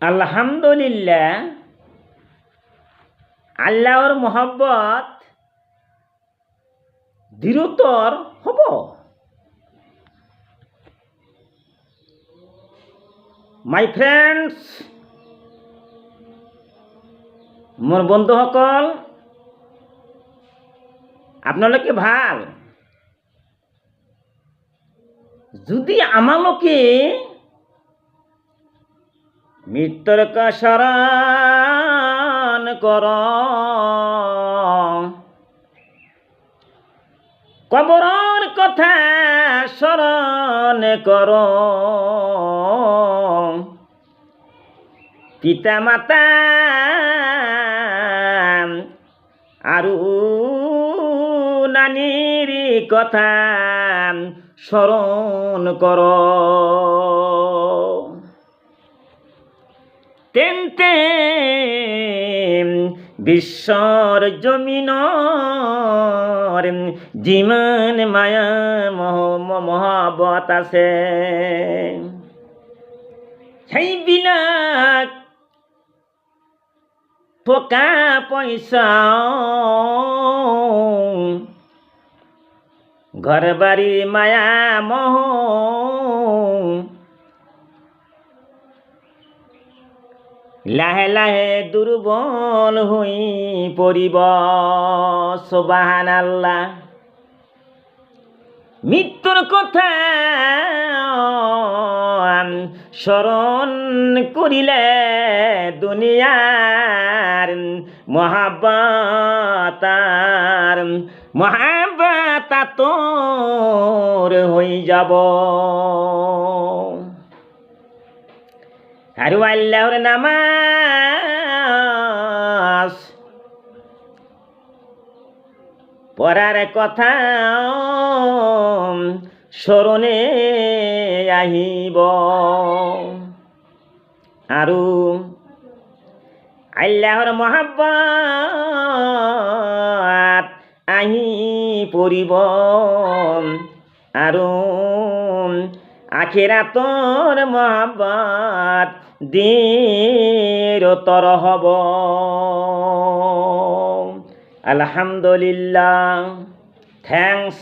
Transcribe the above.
আলহামদুলিল্লাহ আল্লাহর মোহব্বত দৃঢ়তর হব। মাই ফ্ৰেণ্ডছ মোৰ বন্ধুসকল আপোনালোকে ভালো। যদি আমালোকে মৃত্যুর কসরণ কর। কবরর কথা স্মরণ কর। পিতা মাতা আৰু নানির কথা স্মরণ কর। তেন্তে বিশ্বর জমিনৰ যিমান মায়া মহ মহাবত আছে। সেইবিলাক টকা পইচা ঘৰ বাৰী মায়া মহ লাহে লাহে দুৰ্বল হৈ পৰিব। চবাহান আল্লাহ মৃত্যুৰ কথা স্মৰণ কৰিলে দুনিয়াৰ মহাবাতাৰ মহাবাতা তোৰ হৈ যাব। আৰু আল্লাহর নামাজ পড়ার কথা স্মরণে আহিব আৰু আল্লাহৰ মহাব্বত আহি পৰিব আৰু আখিরাতর মহাবাদ দীরতর হব। আলহামদুলিল্লাহ। থ্যাংকস